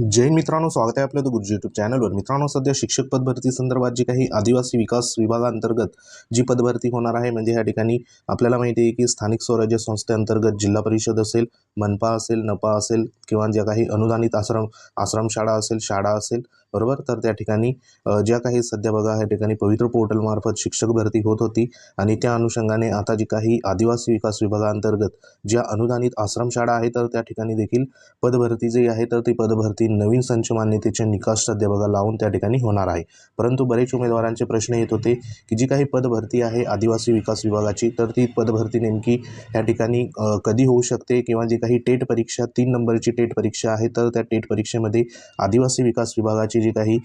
जय मित्रांनो स्वागत आहे आपल्या गुरुजी यूट्यूब चॅनलवर मित्रांनो सध्या शिक्षक पदभरती संदर्भात जी काही आदिवासी विकास विभागांतर्गत जी पदभरती होणार आहे म्हणजे या ठिकाणी आपल्याला माहिती आहे की स्थानिक स्वराज्य संस्थेअंतर्गत जिल्हा परिषद असेल मनपा असेल नपा असेल किंवा ज्या काही अनुदानित आश्रम आश्रमशाळा असेल शाळा असेल बरोबर? तर त्या ठिकाणी ज्या काही सध्या बघा या ठिकाणी पवित्र पोर्टलमार्फत शिक्षक भरती होत होती आणि त्या अनुषंगाने आता जी काही आदिवासी विकास विभागांतर्गत ज्या अनुदानित आश्रमशाळा आहे तर त्या ठिकाणी देखील पदभरती जी आहे तर ती पदभरती नवीन संच मान्यतेचे निकष सध्या बघा लावून त्या ठिकाणी होणार आहे. परंतु बरेच उमेदवारांचे प्रश्न येत होते की जी काही पदभरती आहे आदिवासी विकास विभागाची तर ती पदभरती नेमकी या ठिकाणी कधी होऊ शकते किंवा जी काही टेट परीक्षा तीन नंबरची टेट परीक्षा आहे तर त्या टेट परीक्षेमध्ये आदिवासी विकास विभागाची जी काही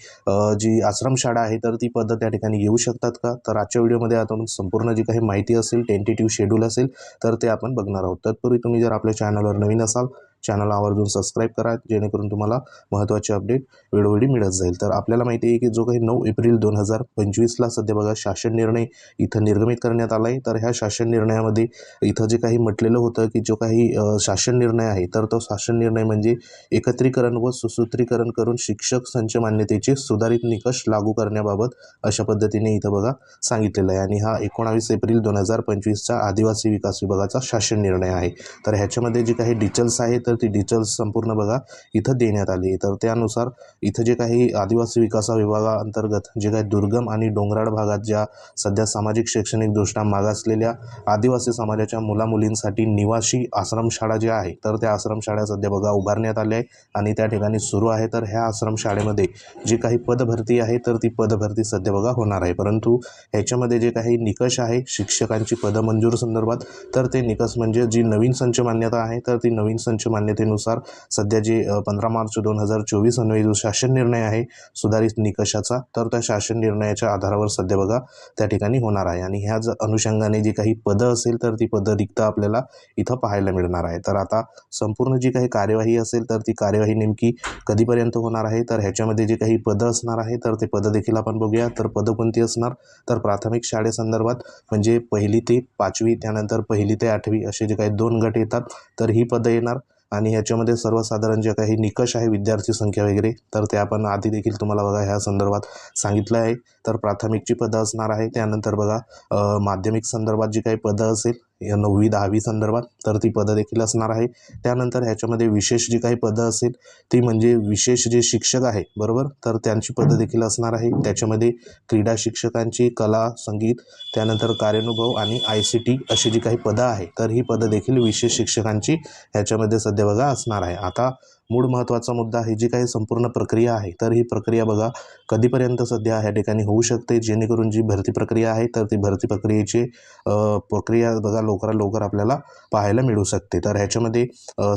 जी आश्रमशाळा आहे तर ती पदं त्या ठिकाणी येऊ शकतात का? तर आजच्या व्हिडिओमध्ये आता आपण संपूर्ण जी काही माहिती असेल टेंटेटिव्ह शेड्यूल असेल तर ते आपण बघणार आहोत. तत्पूर्वी तुम्ही जर आपल्या चॅनलवर नवीन असाल चॅनल आवर्जून सबस्क्राईब करा जेणेकरून तुम्हाला महत्त्वाचे अपडेट वेळोवेळी मिळत जाईल. तर आपल्याला माहिती आहे की जो काही नऊ एप्रिल दोन हजार पंचवीसला सध्या बघा शासन निर्णय इथं निर्गमित करण्यात आला आहे तर ह्या शासन निर्णयामध्ये इथं जे काही म्हटलेलं होतं की जो काही शासन निर्णय आहे तर तो शासन निर्णय म्हणजे एकत्रीकरण व सुसूत्रीकरण करून शिक्षक संच मान्यतेचे सुधारित निकष लागू करण्याबाबत अशा पद्धतीने इथं बघा सांगितलेलं आहे. आणि हा एकोणावीस एप्रिल दोन हजार पंचवीसचा आदिवासी विकास विभागाचा शासन निर्णय आहे. तर ह्याच्यामध्ये जे काही डिटेल्स आहे तर ती डिटेल्स संपूर्ण बघा इथं देण्यात आली. आहे तर त्यानुसार इथं जे काही आदिवासी विकास विभागाअंतर्गत जे काही दुर्गम आणि डोंगराळ भागात ज्या सध्या सामाजिक शैक्षणिकदृष्ट्या मागासलेल्या आदिवासी समाजाच्या मुलामुलींसाठी निवासी आश्रमशाळा ज्या आहे तर त्या आश्रमशाळा सध्या बघा उभारण्यात आल्या आहे आणि त्या ठिकाणी सुरू आहे. तर ह्या आश्रमशाळेमध्ये जी काही पदभरती आहे तर ती पदभरती सध्या बघा होणार आहे. परंतु ह्याच्यामध्ये जे काही निकष आहे शिक्षकांची पदमंजूर संदर्भात तर ते निकष म्हणजे जी नवीन संच मान्यता आहे तर ती नवीन संच मान्यतेनुसार सध्या जे पंधरा मार्च दोन हजार चोवीस अन्वयी जो शासन निर्णय आहे सुधारित निकषाचा तर त्या शासन निर्णयाच्या आधारावर सध्या बघा त्या ठिकाणी होणार आहे. आणि ह्याच अनुषंगाने जी काही पदं असेल तर ती पदं रिक्त आपल्याला इथं पाहायला मिळणार आहे. तर आता संपूर्ण जी काही कार्यवाही असेल तर ती कार्यवाही नेमकी कधीपर्यंत होणार आहे? तर ह्याच्यामध्ये जे काही पदं असणार आहे तर ते पदं देखील आपण बघूया. तर पदं कोणती असणार? तर प्राथमिक शाळेसंदर्भात म्हणजे पहिली ते पाचवी त्यानंतर पहिली ते आठवी असे जे काही दोन गट येतात तर ही पदं येणार. आणि ह्याच्यामध्ये सर्वसाधारण जे काही निकष आहे विद्यार्थी संख्या वगैरे तर ते आपण आधी देखील तुम्हाला बघा ह्या संदर्भात सांगितलं आहे. तर प्राथमिकची पदं असणार आहे. त्यानंतर बघा माध्यमिक संदर्भात जी काही पदं असेल या नववी दहावी संदर्भात तर ती पदं देखील असणार आहे. त्यानंतर ह्याच्यामध्ये विशेष जी काही पदं असेल ती म्हणजे विशेष जे शिक्षक आहे बरोबर? तर त्यांची पदं देखील असणार आहे. त्याच्यामध्ये क्रीडा शिक्षकांची कला संगीत त्यानंतर कार्यानुभव आणि आय सी टी अशी जी काही पदं आहे तर ही पदं देखील विशेष शिक्षकांची ह्याच्यामध्ये सध्या बघा असणार आहे. आता मूळ महत्त्वाचा मुद्दा आहे जी काही संपूर्ण प्रक्रिया आहे तर ही प्रक्रिया बघा कधीपर्यंत सध्या ह्या ठिकाणी होऊ शकते जेणेकरून जी भरती प्रक्रिया आहे तर ती भरती प्रक्रियेची प्रक्रिया बघा लवकरात लवकर आपल्याला पाहायला मिळू शकते. तर ह्याच्यामध्ये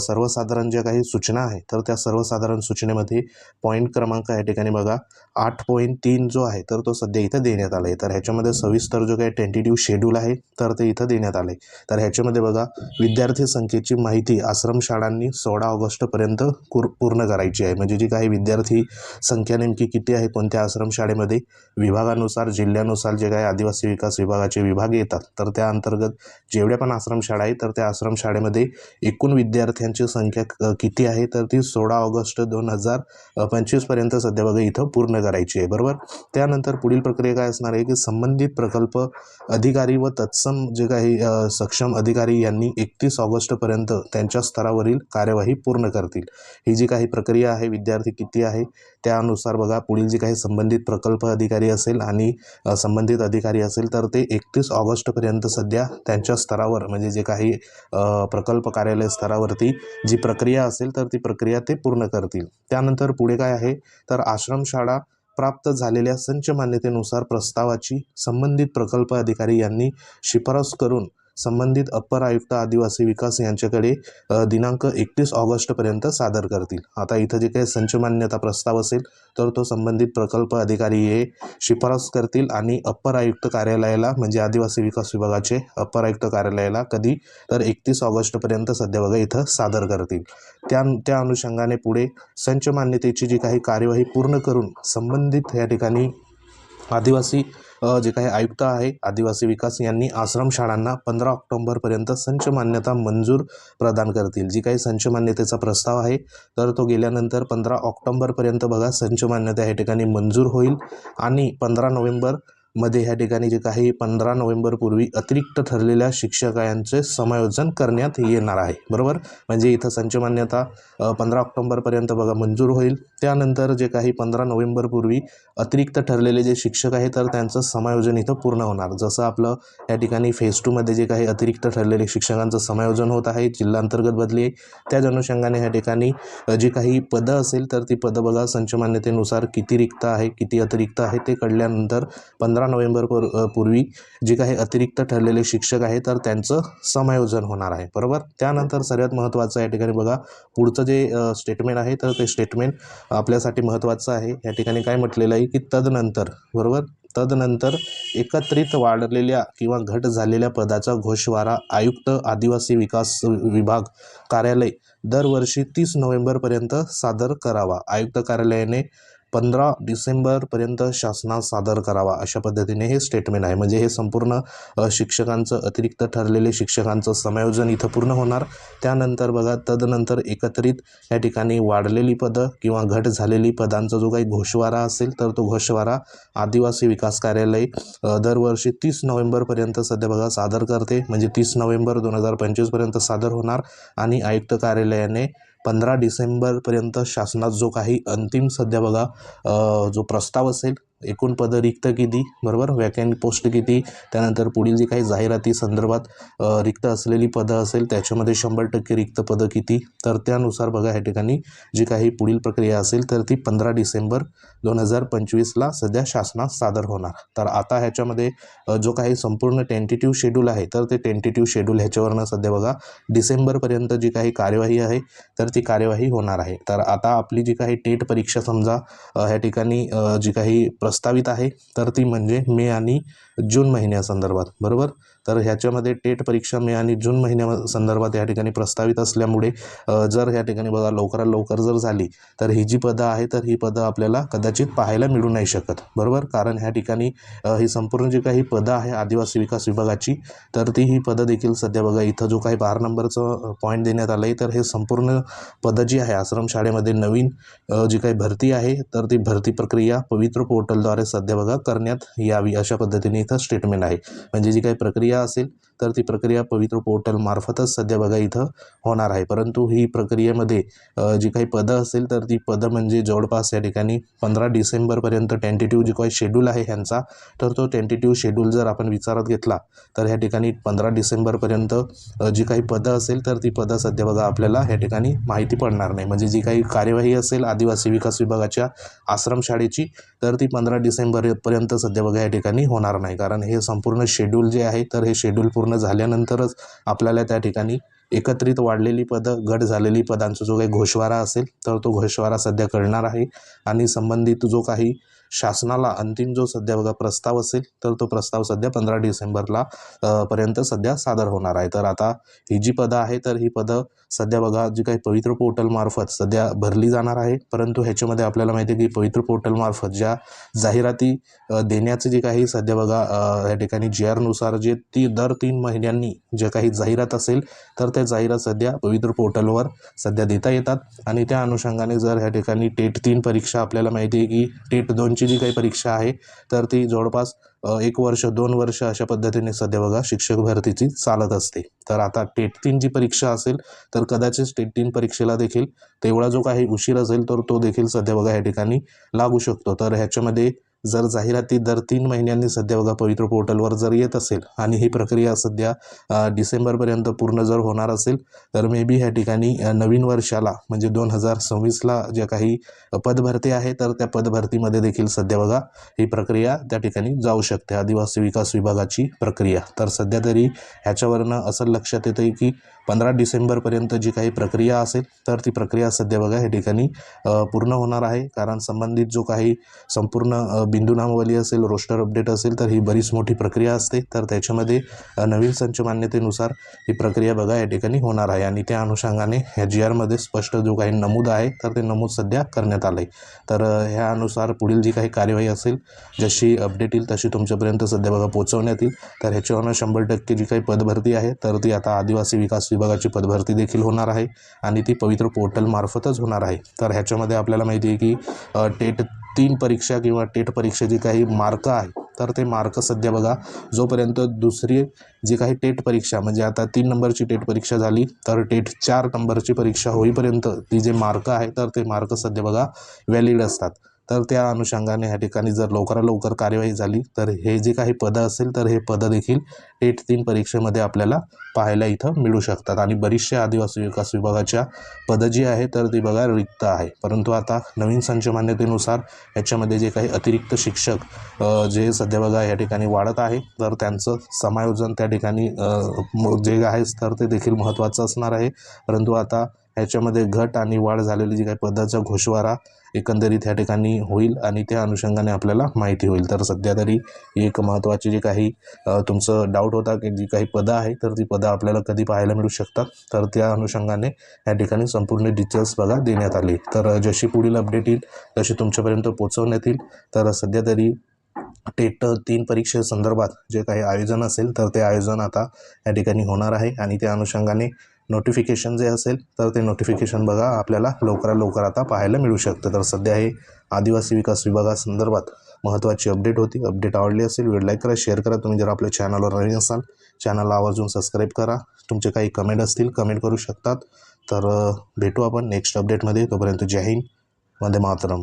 सर्वसाधारण ज्या काही सूचना आहे तर त्या सर्वसाधारण सूचनेमध्ये पॉईंट क्रमांक या ठिकाणी बघा आठ पॉईंट तीन जो आहे तर तो सध्या इथं देण्यात आला आहे तर ह्याच्यामध्ये सविस्तर जो काही टेंटेटिव्ह शेड्यूल आहे तर ते इथं देण्यात आलं आहे तर ह्याच्यामध्ये बघा विद्यार्थी संख्येची माहिती आश्रमशाळांनी सोळा ऑगस्टपर्यंत कुर पूर्ण करायची आहे. म्हणजे जी काही विद्यार्थी संख्या नेमकी किती आहे कोणत्या आश्रमशाळेमध्ये विभागानुसार जिल्ह्यानुसार जे काही आदिवासी विकास विभागाचे विभाग येतात तर त्या अंतर्गत जेवढ्या पण आश्रमशाळा आहे तर त्या आश्रमशाळेमध्ये एकूण विद्यार्थ्यांची संख्या किती आहे तर ती सोळा ऑगस्ट दोन हजार पंचवीसपर्यंत सध्या बघा इथं पूर्ण करायची आहे. बरोबर? त्यानंतर पुढील प्रक्रिया काय असणार आहे की संबंधित प्रकल्प अधिकारी व तत्सम जे काही सक्षम अधिकारी यांनी एकतीस ऑगस्टपर्यंत त्यांच्या स्तरावरील कार्यवाही पूर्ण करतील. ही जी काही प्रक्रिया आहे विद्यार्थी किती आहे त्यानुसार बघा पुढील जी काही संबंधित प्रकल्प अधिकारी असेल आणि संबंधित अधिकारी असेल तर ते एकतीस ऑगस्टपर्यंत सध्या त्यांच्या स्तरावर म्हणजे जे काही प्रकल्प कार्यालय स्तरावरती जी प्रक्रिया असेल तर ती प्रक्रिया ते पूर्ण करतील. त्यानंतर पुढे काय आहे तर आश्रमशाळा प्राप्त झालेल्या संच मान्यतेनुसार प्रस्तावाची संबंधित प्रकल्प अधिकारी यांनी शिफारस करून संबंधित अप्पर आयुक्त आदिवासी विकास यांच्याकडे दिनांक एकतीस ऑगस्टपर्यंत सादर करतील. आता इथं जे काही संचमान्यता प्रस्ताव असेल तर तो संबंधित प्रकल्प अधिकारी हे शिफारस करतील आणि अप्पर आयुक्त कार्यालयाला म्हणजे आदिवासी विकास विभागाचे अप्पर आयुक्त कार्यालयाला कधी तर एकतीस ऑगस्टपर्यंत सध्या बघा इथं सादर करतील. त्या त्या अनुषंगाने पुढे संचमान्यतेची जी काही कार्यवाही पूर्ण करून संबंधित या ठिकाणी आदिवासी जे काही आयुक्त आहे आदिवासी विकास यांनी आश्रम शाळांना पंधरा ऑक्टोंबरपर्यंत संच मान्यता मंजूर प्रदान करतील. जी काही संच मान्यतेचा प्रस्ताव आहे तर तो गेल्यानंतर पंधरा ऑक्टोंबरपर्यंत बघा संच मान्यता या ठिकाणी मंजूर होईल आणि पंधरा नोव्हेंबरमध्ये ह्या ठिकाणी जे काही पंधरा नोव्हेंबरपूर्वी अतिरिक्त ठरलेल्या शिक्षकांचे समायोजन करण्यात येणार आहे. बरोबर? म्हणजे इथं संच मान्यता पंधरा ऑक्टोंबरपर्यंत बघा मंजूर होईल. त्यानंतर जे काही पंधरा नोव्हेंबरपूर्वी अतिरिक्त ठरलेले जे शिक्षक आहे तर त्यांचं समायोजन इथं पूर्ण होणार. जसं आपलं या ठिकाणी फेज टूमध्ये जे काही अतिरिक्त ठरलेले शिक्षकांचं समायोजन होत आहे जिल्हांतर्गत बदली आहे त्याच अनुषंगाने ह्या ठिकाणी जी काही पदं असेल तर ती पदं बघा संच मान्यतेनुसार किती रिक्त आहे किती अतिरिक्त आहे ते कळल्यानंतर पंधरा नोव्हेंबर पूर्वी जे काही अतिरिक्त ठरलेले शिक्षक आहे तर त्यांचं समायोजन होणार आहे. बरोबर? त्यानंतर सर्वात महत्त्वाचं या ठिकाणी बघा पुढचं जे स्टेटमेंट आहे तर ते स्टेटमेंट आपल्यासाठी महत्त्वाचं आहे. या ठिकाणी काय म्हटलेलं आहे? की तदनंतर बरोबर? तदनंतर एकत्रित वाढलेल्या किंवा घट झालेल्या पदाचा घोषवारा आयुक्त आदिवासी विकास विभाग कार्यालय दरवर्षी तीस नोव्हेंबरपर्यंत सादर करावा. आयुक्त कार्यालयाने पंधरा डिसेंबरपर्यंत शासनास सादर करावा अशा पद्धतीने हे स्टेटमेंट आहे. म्हणजे हे संपूर्ण शिक्षकांचं अतिरिक्त ठरलेले शिक्षकांचं समायोजन इथं पूर्ण होणार. त्यानंतर बघा तदनंतर एकत्रित या ठिकाणी वाढलेली पदं किंवा घट झालेली पदांचा जो काही घोषवारा असेल तर तो घोषवारा आदिवासी विकास कार्यालय दरवर्षी तीस नोव्हेंबरपर्यंत सध्या बघा सादर करते. म्हणजे तीस नोव्हेंबर दोन हजार पंचवीसपर्यंत सादर होणार आणि आयुक्त कार्यालयाने पंधरा डिसेंबरपर्यंत शासनात जो काही अंतिम सध्या बघा जो प्रस्ताव असेल एकूण पदं रिक्त किती? बरोबर? वॅकॅन पोस्ट किती? त्यानंतर पुढील जी काही जाहिराती संदर्भात रिक्त असलेली पदं असेल त्याच्यामध्ये शंभर टक्के रिक्त पदं किती? तर त्यानुसार बघा ह्या ठिकाणी जी काही पुढील प्रक्रिया असेल तर ती पंधरा डिसेंबर दोन हजार पंचवीसला सध्या शासनात सादर होणार. तर आता ह्याच्यामध्ये जो काही संपूर्ण टेंटेटिव्ह शेड्यूल आहे तर ते टेंटेटिव्ह शेड्यूल ह्याच्यावरनं सध्या बघा डिसेंबरपर्यंत जी काही कार्यवाही आहे तर ती कार्यवाही होणार आहे. तर आता आपली जी काही टेट परीक्षा समजा ह्या ठिकाणी जी काही प्रस्तावित आहे. तर ती म्हणजे मे आणि जून महिन्यासंदर्भात. बरोबर? तर ह्याच्यामध्ये टेट परीक्षा मे आणि जून महिन्या संदर्भात या ठिकाणी प्रस्तावित असल्यामुळे जर ह्या ठिकाणी बघा लवकरात लवकर जर झाली तर ही जी पदं आहे तर ही पदं आपल्याला कदाचित पाहायला मिळू नाही शकत. बरोबर? कारण ह्या ठिकाणी ही संपूर्ण जी काही पदं आहे आदिवासी विकास विभागाची तर ती ही पदं देखील सध्या बघा इथं जो काही बारा नंबरचं पॉईंट देण्यात आलं आहे तर हे संपूर्ण पदं जी आहे आश्रम शाळेमध्ये नवीन जी काही भरती आहे तर ती भरती प्रक्रिया पवित्र पोर्टलद्वारे सध्या बघा करण्यात यावी अशा पद्धतीने इथं स्टेटमेंट आहे. म्हणजे जी काही प्रक्रिया असेल. तर ती प्रक्रिया पवित्र पोर्टलमार्फतच सध्या बघा इथं होणार आहे. परंतु ही प्रक्रियेमध्ये जी काही पदं असेल तर ती पदं म्हणजे जवळपास या ठिकाणी पंधरा डिसेंबरपर्यंत टेंटेटिव्ह जी काही शेड्यूल आहे ह्यांचा तर तो टेंटेटिव्ह शेड्यूल जर आपण विचारात घेतला तर ह्या ठिकाणी पंधरा डिसेंबरपर्यंत जी काही पदं असेल तर ती पदं सध्या बघा आपल्याला ह्या ठिकाणी माहिती पडणार नाही. म्हणजे जी काही कार्यवाही असेल आदिवासी विकास विभागाच्या आश्रमशाळेची तर ती पंधरा डिसेंबरपर्यंत सध्या बघा या ठिकाणी होणार नाही. कारण हे संपूर्ण शेड्यूल जे आहे तर हे शेड्यूल पूर्ण पूर्ण झाल्यानंतरच आपल्याला त्या ठिकाणी एकत्रित वाढलेली पदं घट झालेली पदांचा जो काही घोषवारा असेल तर तो घोषवारा सध्या कळणार आहे. आणि संबंधित जो काही शासनाला अंतिम जो सध्या बघा प्रस्ताव असेल तर तो प्रस्ताव सध्या पंधरा डिसेंबरला पर्यंत सध्या सादर होणार आहे. तर आता ही जी पदं आहे तर ही पदं सध्या बघा जी काही पवित्र पोर्टलमार्फत सध्या भरली जाणार आहे. परंतु ह्याच्यामध्ये आपल्याला माहिती आहे की पवित्र पोर्टलमार्फत ज्या जाहिराती देण्याचे जे काही सध्या बघा या ठिकाणी जी आरनुसार जे ती दर तीन महिन्यांनी जे काही जाहिरात असेल तर त्या जाहिरात सध्या पवित्र पोर्टलवर सध्या देता येतात. आणि त्या अनुषंगाने जर ह्या ठिकाणी टेट तीन परीक्षा आपल्याला माहिती आहे की टेट दोनची जी काही परीक्षा आहे तर ती जवळपास एक वर्ष दोन वर्ष अशा पद्धतीने सध्या बघा शिक्षक भरतीची चालत असते. तर आता टेट तीन जी परीक्षा असेल तर कदाचित टेट तीन परीक्षेला देखील तेवढा जो काही उशीर असेल तर तो देखील सध्या बघा या ठिकाणी लागू शकतो. तर ह्याच्यामध्ये जर जाहिराती दर तीन महिन्यांनी सध्या बघा पवित्र पोर्टलवर जर येत असेल आणि ही प्रक्रिया सध्या डिसेंबरपर्यंत पूर्ण जर होणार असेल तर मे बी ह्या ठिकाणी नवीन वर्षाला म्हणजे दोन हजार सव्वीसला ज्या काही पदभरती आहे तर त्या पदभरतीमध्ये देखील सध्या बघा ही प्रक्रिया त्या ठिकाणी जाऊ शकते. आदिवासी विकास विभागाची प्रक्रिया. तर सध्या तरी ह्याच्यावरनं असं लक्षात येतं आहे की पंधरा डिसेंबरपर्यंत जी काही प्रक्रिया असेल तर ती प्रक्रिया सध्या बघा ह्या ठिकाणी पूर्ण होणार आहे. कारण संबंधित जो काही संपूर्ण बिंदू नामवली असेल रोस्टर अपडेट असेल तर ही बरीच मोठी प्रक्रिया असते. तर त्याच्यामध्ये नवीन संच मान्यतेनुसार ही प्रक्रिया बघा या ठिकाणी होणार आहे. आणि त्या अनुषंगाने ह्या जी आरमध्ये स्पष्ट जो काही नमूद आहे तर ते नमूद सध्या करण्यात आलं आहे तर ह्यानुसार पुढील जी काही कार्यवाही असेल जशी अपडेट येईल तशी तुमच्यापर्यंत सध्या बघा पोहोचवण्यात येईल. तर ह्याच्यावरनं शंभर टक्के जी काही पदभरती आहे तर ती आता आदिवासी विकास विभागाची पदभरती देखील होणार आहे. आणि ती पवित्र पोर्टलमार्फतच होणार आहे. तर ह्याच्यामध्ये आपल्याला माहिती आहे की टेट तीन परीक्षा किंवा टेट परीक्षा जी काही मार्क आहे तर ते मार्क सध्या बघा जोपर्यंत दुसरी जी काही टेट परीक्षा म्हणजे आता तीन नंबरची टेट परीक्षा झाली तर टेट चार नंबरची परीक्षा होईपर्यंत ती जे मार्क आहे तर ते मार्क सध्या बघा व्हॅलिड असतात. तर त्या अनुषंगाने ह्या ठिकाणी जर लवकरात लवकर कार्यवाही झाली तर हे जे काही पदं असेल तर हे पदं देखील टेट तीन परीक्षेमध्ये आपल्याला पाहायला इथं मिळू शकतात. आणि बरीचशे आदिवासी विकास विभागाच्या पदं जी आहे तर ती बघा रिक्त आहे. परंतु आता नवीन संच मान्यतेनुसार याच्यामध्ये जे काही अतिरिक्त शिक्षक जे सध्या बघा या ठिकाणी वाढत आहे तर त्यांचं समायोजन त्या ठिकाणी जे आहे तर ते देखील महत्त्वाचं असणार आहे. परंतु आता ह्याच्यामध्ये घट आणि वाढ झालेली जी काही पदाचा घोषवारा एकंदरीत ह्या ठिकाणी होईल आणि त्या अनुषंगाने आपल्याला माहिती होईल. तर सध्या तरी एक महत्त्वाची जे काही तुमचं डाऊट होता की जी काही पदं आहे तर ती पदं आपल्याला कधी पाहायला मिळू शकतात. तर त्या अनुषंगाने या ठिकाणी संपूर्ण डिटेल्स बघा देण्यात आली. तर जशी पुढील अपडेट येईल तशी तुमच्यापर्यंत पोचवण्यात येईल. तर सध्या तरी टेट तीन परीक्षेसंदर्भात जे काही आयोजन असेल तर ते आयोजन आता या ठिकाणी होणार आहे. आणि त्या अनुषंगाने नोटिफिकेशन जे असेल तर ते नोटिफिकेशन बघा आपल्याला लवकरात लवकर आता पाहायला मिळू शकतं. तर सध्या हे आदिवासी विकास विभागासंदर्भात महत्त्वाची अपडेट होती. अपडेट आवडली असेल व्हिडिओ लाईक करा शेअर करा. तुम्ही जर आपल्या चॅनलवर नवीन असाल चॅनलला आवर्जून सबस्क्राईब करा. तुमचे काही कमेंट असतील कमेंट करू शकतात. तर भेटू आपण नेक्स्ट अपडेटमध्ये तोपर्यंत जय हिंद. वंदे मातरम.